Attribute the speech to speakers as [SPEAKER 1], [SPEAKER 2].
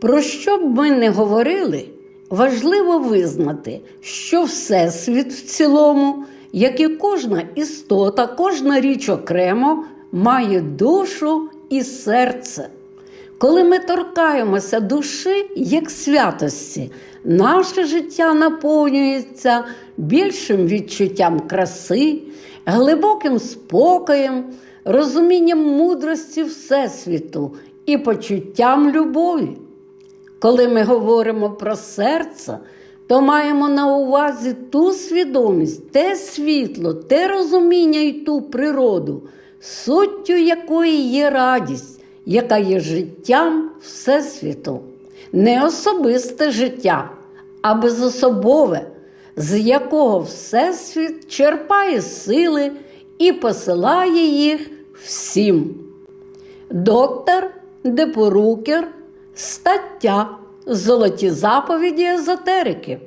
[SPEAKER 1] Про що б ми не говорили, важливо визнати, що Всесвіт в цілому, як і кожна істота, кожна річ окремо, має душу і серце. Коли ми торкаємося душі як святості, наше життя наповнюється більшим відчуттям краси, глибоким спокоєм, розумінням мудрості Всесвіту і почуттям любові. Коли ми говоримо про серце, то маємо на увазі ту свідомість, те світло, те розуміння і ту природу, суттю якої є радість, яка є життям Всесвіту, не особисте життя, а безособове, з якого Всесвіт черпає сили і посилає їх всім. Доктор Депорукер, стаття Золоті заповіді езотерики.